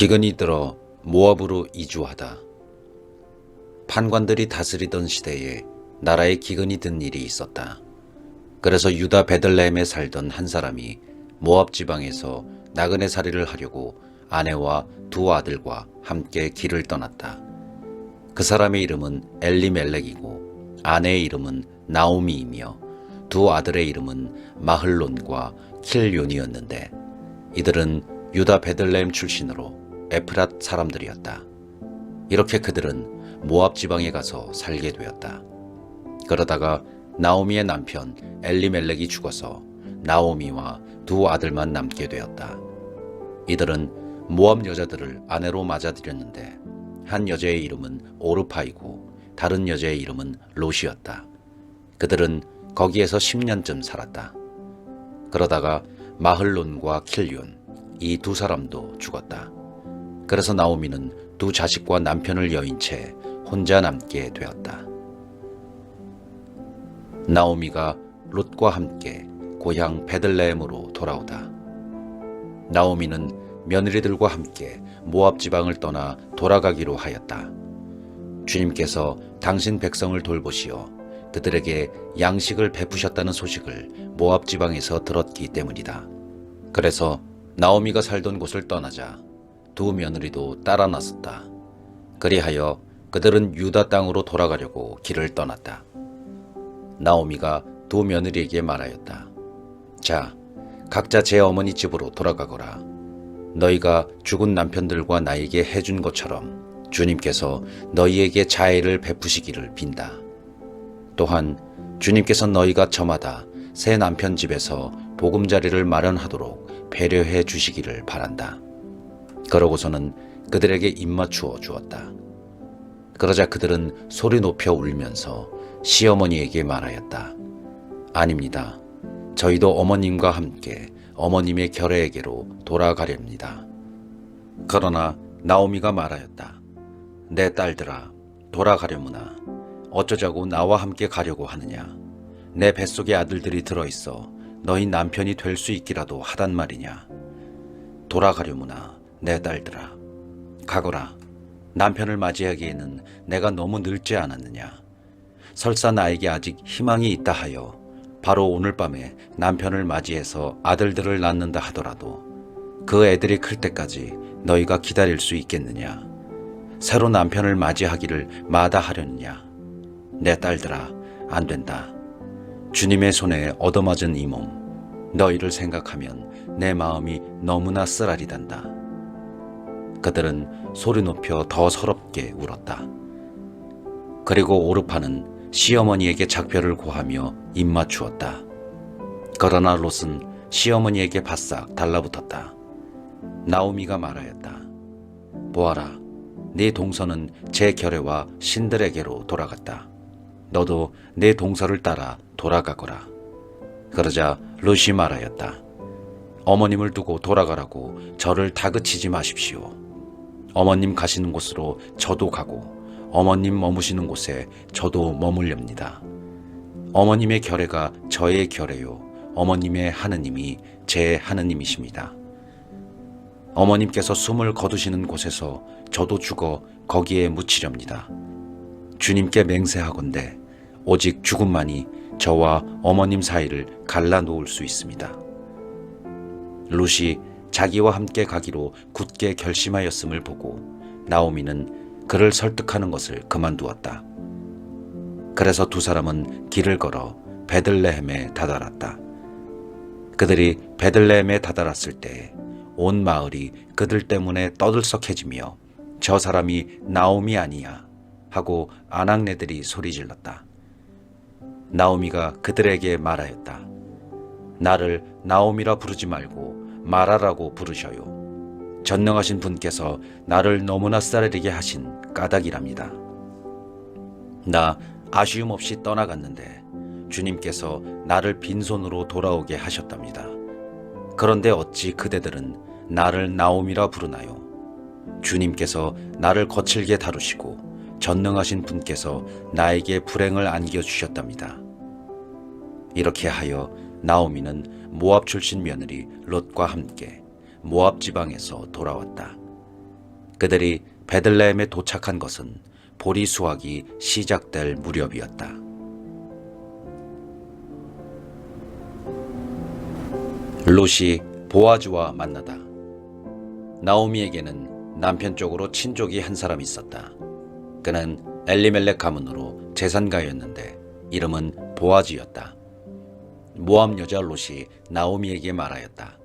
기근이 들어 모압으로 이주하다. 판관들이 다스리던 시대에 나라에 기근이 든 일이 있었다. 그래서 유다 베들레헴에 살던 한 사람이 모압 지방에서 나그네 살이를 하려고 아내와 두 아들과 함께 길을 떠났다. 그 사람의 이름은 엘리멜렉이고 아내의 이름은 나오미이며 두 아들의 이름은 마흘론과 킬요니였는데 이들은 유다 베들레헴 출신으로 에프랏 사람들이었다. 이렇게 그들은 모압 지방에 가서 살게 되었다. 그러다가 나오미의 남편 엘리멜렉이 죽어서 나오미와 두 아들만 남게 되었다. 이들은 모압 여자들을 아내로 맞아들였는데 한 여자의 이름은 오르파이고 다른 여자의 이름은 롯이었다. 그들은 거기에서 10년쯤 살았다. 그러다가 마흘론과 킬륜 이 두 사람도 죽었다. 그래서 나오미는 두 자식과 남편을 여인 채 혼자 남게 되었다. 나오미가 롯과 함께 고향 베들레헴으로 돌아오다. 나오미는 며느리들과 함께 모압 지방을 떠나 돌아가기로 하였다. 주님께서 당신 백성을 돌보시어 그들에게 양식을 베푸셨다는 소식을 모압 지방에서 들었기 때문이다. 그래서 나오미가 살던 곳을 떠나자 두 며느리도 따라 나섰다. 그리하여 그들은 유다 땅으로 돌아가려고 길을 떠났다. 나오미가 두 며느리에게 말하였다. 자, 각자 제 어머니 집으로 돌아가거라. 너희가 죽은 남편들과 나에게 해준 것처럼 주님께서 너희에게 자애를 베푸시기를 빈다. 또한 주님께서 너희가 저마다 새 남편 집에서 보금자리를 마련하도록 배려해 주시기를 바란다. 그러고서는 그들에게 입맞추어 주었다. 그러자 그들은 소리 높여 울면서 시어머니에게 말하였다. 아닙니다. 저희도 어머님과 함께 어머님의 결례에게로 돌아가렵니다. 그러나 나오미가 말하였다. 내 딸들아, 돌아가려무나 어쩌자고 나와 함께 가려고 하느냐? 내 뱃속에 아들들이 들어있어 너희 남편이 될 수 있기라도 하단 말이냐? 돌아가려무나 내 딸들아, 가거라. 남편을 맞이하기에는 내가 너무 늙지 않았느냐? 설사 나에게 아직 희망이 있다 하여 바로 오늘 밤에 남편을 맞이해서 아들들을 낳는다 하더라도 그 애들이 클 때까지 너희가 기다릴 수 있겠느냐? 새로 남편을 맞이하기를 마다하려느냐? 내 딸들아, 안 된다. 주님의 손에 얻어맞은 이 몸, 너희를 생각하면 내 마음이 너무나 쓰라리단다. 그들은 소리 높여 더 서럽게 울었다. 그리고 오르파는 시어머니에게 작별을 고하며 입맞추었다. 그러나 롯은 시어머니에게 바싹 달라붙었다. 나오미가 말하였다. 보아라, 네 동서는 제 결애와 신들에게로 돌아갔다. 너도 내 동서를 따라 돌아가거라. 그러자 롯이 말하였다. 어머님을 두고 돌아가라고 저를 다그치지 마십시오. 어머님 가시는 곳으로 저도 가고 어머님 머무시는 곳에 저도 머물렵니다. 어머님의 결례가 저의 결례요. 어머님의 하느님이 제 하느님이십니다. 어머님께서 숨을 거두시는 곳에서 저도 죽어 거기에 묻히렵니다. 주님께 맹세하건대 오직 죽음만이 저와 어머님 사이를 갈라놓을 수 있습니다. 룻이 자기와 함께 가기로 굳게 결심하였음을 보고 나오미는 그를 설득하는 것을 그만두었다. 그래서 두 사람은 길을 걸어 베들레헴에 다다랐다. 그들이 베들레헴에 다다랐을 때 온 마을이 그들 때문에 떠들썩해지며 저 사람이 나오미 아니야 하고 아낙네들이 소리질렀다. 나오미가 그들에게 말하였다. 나를 나오미라 부르지 말고 마라라고 부르셔요. 전능하신 분께서 나를 너무나 쌀리게 하신 까닭이랍니다. 나 아쉬움 없이 떠나갔는데 주님께서 나를 빈손으로 돌아오게 하셨답니다. 그런데 어찌 그대들은 나를 나오미라 부르나요? 주님께서 나를 거칠게 다루시고 전능하신 분께서 나에게 불행을 안겨주셨답니다. 이렇게 하여 나오미는 모압 출신 며느리 롯과 함께 모압 지방에서 돌아왔다. 그들이 베들레헴에 도착한 것은 보리 수확이 시작될 무렵이었다. 롯이 보아즈와 만나다. 나오미에게는 남편 쪽으로 친족이 한 사람 있었다. 그는 엘리멜렉 가문으로 재산가였는데 이름은 보아즈였다. 모함 여자 롯이 나오미에게 말하였다.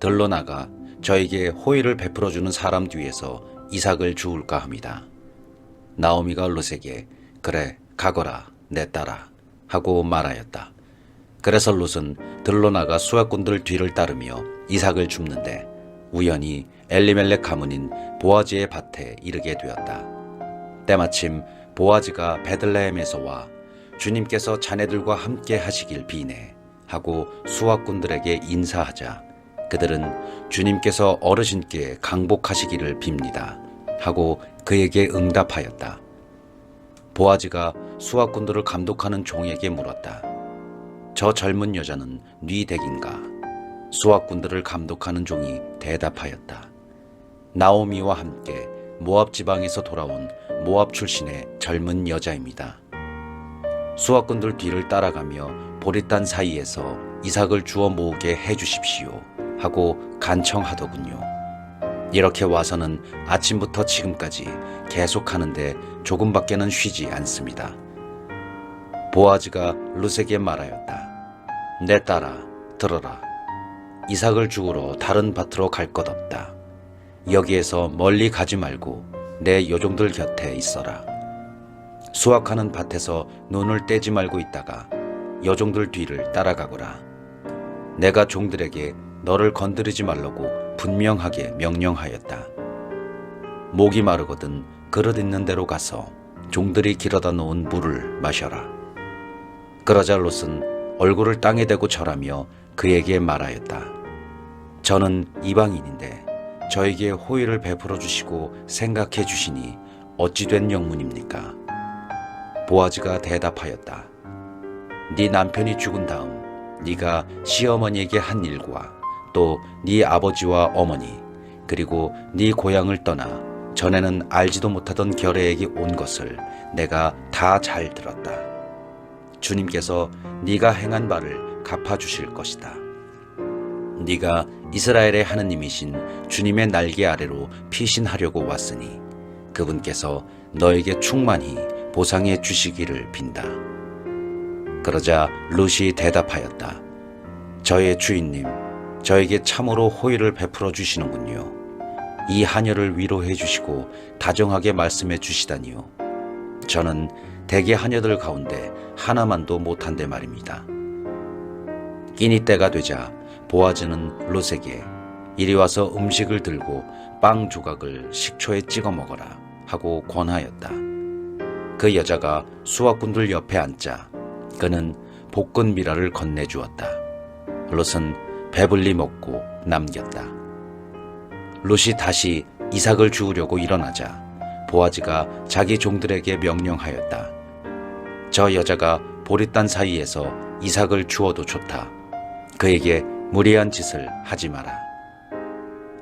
들러 나가 저에게 호의를 베풀어 주는 사람 뒤에서 이삭을 주울까 합니다. 나오미가 롯에게 그래 가거라 내 딸아 하고 말하였다. 그래서 롯은 들러 나가 수학꾼들 뒤를 따르며 이삭을 줍는데 우연히 엘리멜렉 가문인 보아즈의 밭에 이르게 되었다. 때마침 보아즈가 베들레헴에서 와 주님께서 자네들과 함께 하시길 비네 하고 수학꾼들에게 인사하자 그들은 주님께서 어르신께 강복하시기를 빕니다 하고 그에게 응답하였다. 보아즈가 수학꾼들을 감독하는 종에게 물었다. 저 젊은 여자는 네 댁인가? 수학꾼들을 감독하는 종이 대답하였다. 나오미와 함께 모압 지방에서 돌아온 모압 출신의 젊은 여자입니다. 수학꾼들 뒤를 따라가며 보리단 사이에서 이삭을 주워 모으게 해 주십시오 하고 간청하더군요. 이렇게 와서는 아침부터 지금까지 계속 하는데 조금밖에는 쉬지 않습니다. 보아즈가 룻에게 말하였다. 내 딸아, 들어라. 이삭을 죽으러 다른 밭으로 갈 것 없다. 여기에서 멀리 가지 말고 내 요종들 곁에 있어라. 수확하는 밭에서 눈을 떼지 말고 있다가 여종들 뒤를 따라가거라. 내가 종들에게 너를 건드리지 말라고 분명하게 명령하였다. 목이 마르거든 그릇 있는 대로 가서 종들이 길어다 놓은 물을 마셔라. 그러자 롯은 얼굴을 땅에 대고 절하며 그에게 말하였다. 저는 이방인인데 저에게 호의를 베풀어 주시고 생각해 주시니 어찌 된 영문입니까? 보아즈가 대답하였다. 네 남편이 죽은 다음 네가 시어머니에게 한 일과 또 네 아버지와 어머니 그리고 네 고향을 떠나 전에는 알지도 못하던 결애에게 온 것을 내가 다 잘 들었다. 주님께서 네가 행한 바를 갚아 주실 것이다. 네가 이스라엘의 하느님이신 주님의 날개 아래로 피신하려고 왔으니 그분께서 너에게 충만히 보상해 주시기를 빈다. 그러자 룻이 대답하였다. 저의 주인님, 저에게 참으로 호의를 베풀어 주시는군요. 이 하녀를 위로해 주시고 다정하게 말씀해 주시다니요. 저는 대개 하녀들 가운데 하나만도 못한데 말입니다. 끼니 때가 되자 보아즈는 롯에게 이리 와서 음식을 들고 빵 조각을 식초에 찍어 먹어라 하고 권하였다. 그 여자가 수학꾼들 옆에 앉자 그는 볶은 미라를 건네주었다. 롯은 배불리 먹고 남겼다. 롯이 다시 이삭을 주우려고 일어나자 보아즈가 자기 종들에게 명령하였다. 저 여자가 보리단 사이에서 이삭을 주어도 좋다. 그에게 무리한 짓을 하지 마라.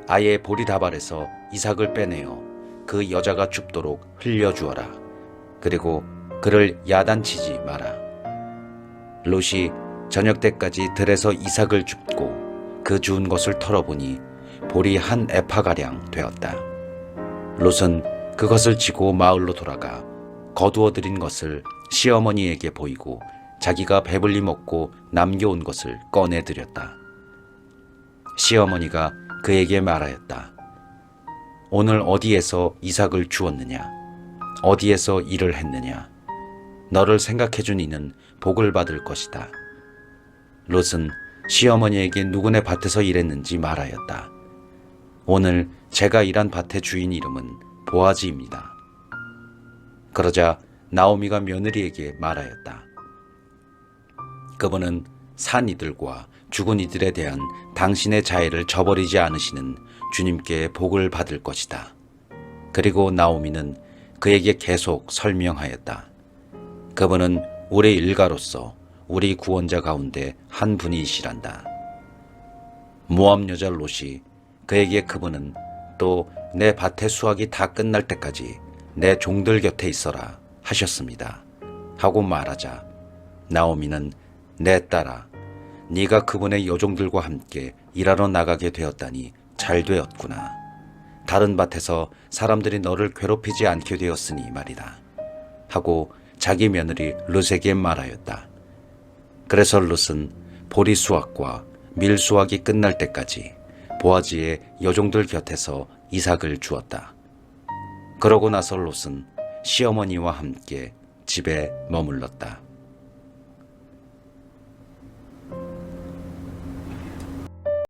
아예 보리다발에서 이삭을 빼내어 그 여자가 줍도록 흘려주어라. 그리고 그를 야단치지 마라. 롯이 저녁 때까지 들에서 이삭을 줍고 그 주운 것을 털어보니 볼이 한 에파가량 되었다. 롯은 그것을 지고 마을로 돌아가 거두어 들인 것을 시어머니에게 보이고 자기가 배불리 먹고 남겨온 것을 꺼내 드렸다. 시어머니가 그에게 말하였다. 오늘 어디에서 이삭을 주었느냐? 어디에서 일을 했느냐? 너를 생각해 준 이는 복을 받을 것이다. 롯은 시어머니에게 누구네 밭에서 일했는지 말하였다. 오늘 제가 일한 밭의 주인 이름은 보아지입니다. 그러자 나오미가 며느리에게 말하였다. 그분은 산 이들과 죽은 이들에 대한 당신의 자애를 저버리지 않으시는 주님께 복을 받을 것이다. 그리고 나오미는 그에게 계속 설명하였다. 그분은 우리 일가로서 우리 구원자 가운데 한 분이시란다. 모함 여자 롯이 그에게 그분은 또 내 밭의 수확이 다 끝날 때까지 내 종들 곁에 있어라 하셨습니다. 하고 말하자 나오미는 내 딸아 네가 그분의 여종들과 함께 일하러 나가게 되었다니 잘 되었구나. 다른 밭에서 사람들이 너를 괴롭히지 않게 되었으니 말이다. 하고 자기 며느리 룻에게 말하였다. 그래서 룻은 보리 수확과 밀 수확이 끝날 때까지 보아지의 여종들 곁에서 이삭을 주었다. 그러고 나서 롯은 시어머니와 함께 집에 머물렀다.